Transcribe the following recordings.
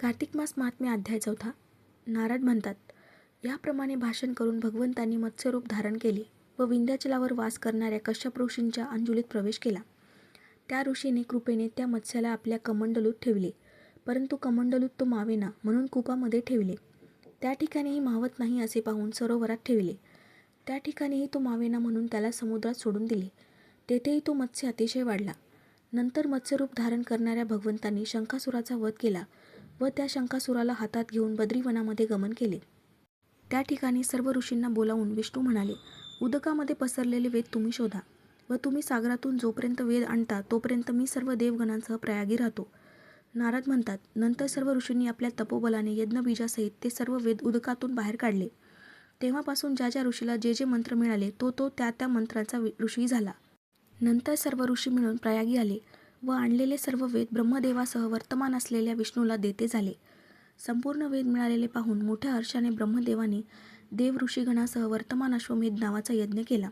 कार्तिक मास महात्म्य अध्याय चौथा. नारद म्हणतात याप्रमाणे भाषण करून भगवंतांनी मत्स्यरूप धारण केले व विंध्याचलावर वास करणाऱ्या कश्यप ऋषींच्या अंजुलीत प्रवेश केला. त्या ऋषीने कृपेने त्या मत्स्याला आपल्या कमंडलूत ठेवले परंतु कमंडलूत तो मावेना म्हणून कुपामध्ये ठेवले. त्या ठिकाणीही मावत नाही असे पाहून सरोवरात ठेवले. त्या ठिकाणीही तो मावेना म्हणून त्याला समुद्रात सोडून दिले. तेथेही तो मत्स्य अतिशय वाढला. नंतर मत्स्यरूप धारण करणाऱ्या भगवंतांनी शंकासुराचा वध केला. व त्या शंकासुराला हातात घेऊन बद्रीवनामध्ये गमन केले. त्या ठिकाणी सर्व ऋषींना बोलावून विष्णू म्हणाले उदकामध्ये पसरलेले वेद तुम्ही शोधा व तुम्ही सागरातून जोपर्यंत वेद आणता तोपर्यंत मी सर्व देवगणांसह प्रयागी राहतो नारद म्हणतात नंतर सर्व ऋषींनी आपल्या तपोबलाने यज्ञबीजासहित ते सर्व वेद उदकातून बाहेर काढले. तेव्हापासून ज्या ज्या ऋषीला जे जे मंत्र मिळाले तो तो त्या त्या मंत्राचा ऋषी झाला. नंतर सर्व ऋषी मिळून प्रयागी आले. व आणलेले सर्व वेद ब्रह्मदेवासह वर्तमान असलेल्या विष्णूला देते झाले. संपूर्ण वेद मिळालेले पाहून मोठ्या हर्षाने ब्रह्मदेवाने देव ऋषीगणासह वर्तमान अश्वमेध नावाचा यज्ञ केला.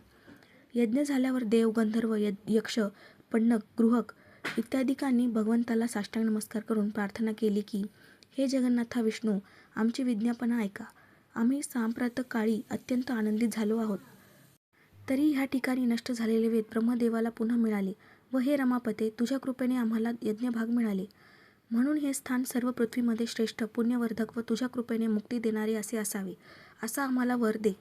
यज्ञ झाल्यावर देव गंधर्व यक्ष पण्डक गृहक इत्यादिकांनी भगवंताला साष्टांग नमस्कार करून प्रार्थना केली की हे जगन्नाथा विष्णू आमची विज्ञापना ऐका. आम्ही सांप्रत काळी अत्यंत आनंदित झालो आहोत. तरी ह्या ठिकाणी नष्ट झालेले वेद ब्रह्मदेवाला पुन्हा मिळाले. व हे रमापते तुझ्या कृपेने आम्हाला यज्ञभाग मिळाले. म्हणून हे स्थान सर्व पृथ्वीमध्ये श्रेष्ठ पुण्यवर्धक व तुझ्या कृपेने मुक्ती देणारे असे असावे असा आम्हाला वर दे.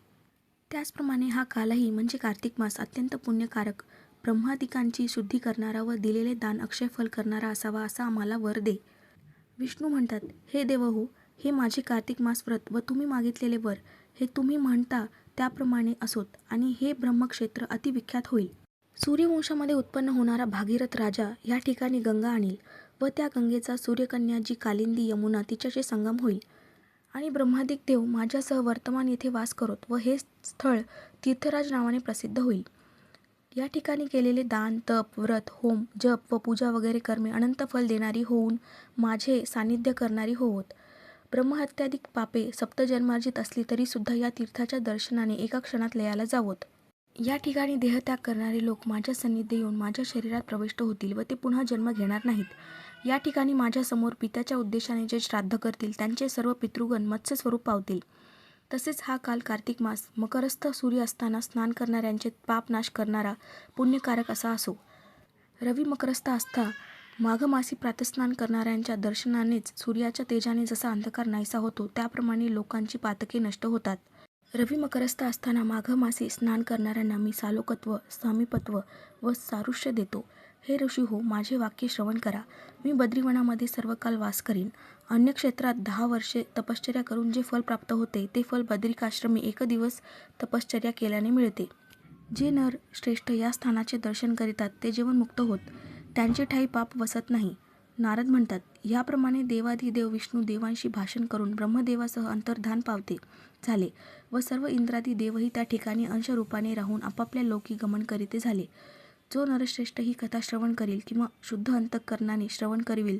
त्याचप्रमाणे हा कालही म्हणजे कार्तिक मास अत्यंत पुण्यकारक ब्रह्मादिकांची शुद्धी करणारा व दिलेले दान अक्षयफल करणारा असावा असा आम्हाला वर दे. विष्णू म्हणतात हे देवहो हे माझे कार्तिक मास व्रत व तुम्ही मागितलेले वर हे तुम्ही म्हणता त्याप्रमाणे असोत आणि हे ब्रह्मक्षेत्र अतिविख्यात होईल. सूर्यवंशामध्ये उत्पन्न होणारा भागीरथ राजा या ठिकाणी गंगा आणील व त्या गंगेचा सूर्यकन्या जी कालिंदी यमुना तिच्याशी संगम होईल. आणि ब्रह्मादिक देव माझ्यासह वर्तमान येथे वास करोत व हे स्थळ तीर्थराज नावाने प्रसिद्ध होईल. या ठिकाणी केलेले दान तप व्रत होम जप व पूजा वगैरे कर्मे अनंत फल देणारी होऊन माझे सान्निध्य करणारी होवत. ब्रह्महत्यादिक पापे सप्तजन्मार्जित असली तरीसुद्धा या तीर्थाच्या दर्शनाने एका क्षणात लयाला जावोत. या ठिकाणी देहत्याग करणारे लोक माझ्या सन्निधी येऊन माझ्या शरीरात प्रविष्ट होतील व ते पुन्हा जन्म घेणार नाहीत. या ठिकाणी माझ्यासमोर पित्याच्या उद्देशाने जे श्राद्ध करतील त्यांचे सर्व पितृगण मत्स्य स्वरूप पावतील. तसेच हा काल कार्तिक मास मकरस्थ सूर्य असताना स्नान करणाऱ्यांचे पापनाश करणारा पुण्यकारक असा असो. रवी मकरस्थ असता माघमासी प्रातस्नान करणाऱ्यांच्या दर्शनानेच सूर्याच्या तेजाने जसा अंधकार नाहीसा होतो त्याप्रमाणे लोकांची पातके नष्ट होतात. रवी मकरस्थ असताना माघमासी स्नान करणाऱ्यांना मी सालोकत्व सामीपत्व व सारुष्य देतो. हे ऋषी हो माझे वाक्य श्रवण करा. मी बद्रीवनामध्ये सर्व काल वास करीन. अन्य क्षेत्रात दहा वर्षे तपश्चर्या करून जे फल प्राप्त होते ते फल बद्रिकाश्रमी एक दिवस तपश्चर्या केल्याने मिळते. जे नर श्रेष्ठ या स्थानाचे दर्शन करीतात ते जीवनमुक्त होत. त्यांचे ठाई पाप वसत नाही. नारद म्हणतात याप्रमाणे देवाधिदेव विष्णू देवांशी भाषण करून ब्रह्मदेवासह अंतर्धान पावते झाले व सर्व इंद्रादी देवही त्या ठिकाणी अंशरूपाने राहून आपापल्या लोकी गमन करीते झाले. जो नरश्रेष्ठ ही कथा श्रवण करील किंवा शुद्ध अंतःकरणाने श्रवण करविल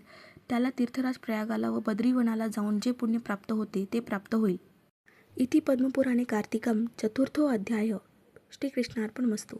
त्याला तीर्थराज प्रयागाला व बद्रीवनाला जाऊन जे पुण्य प्राप्त होते ते प्राप्त होईल. इति पद्मपुराणे कार्तिकम चतुर्थो अध्याय. श्रीकृष्णार्पण मस्तू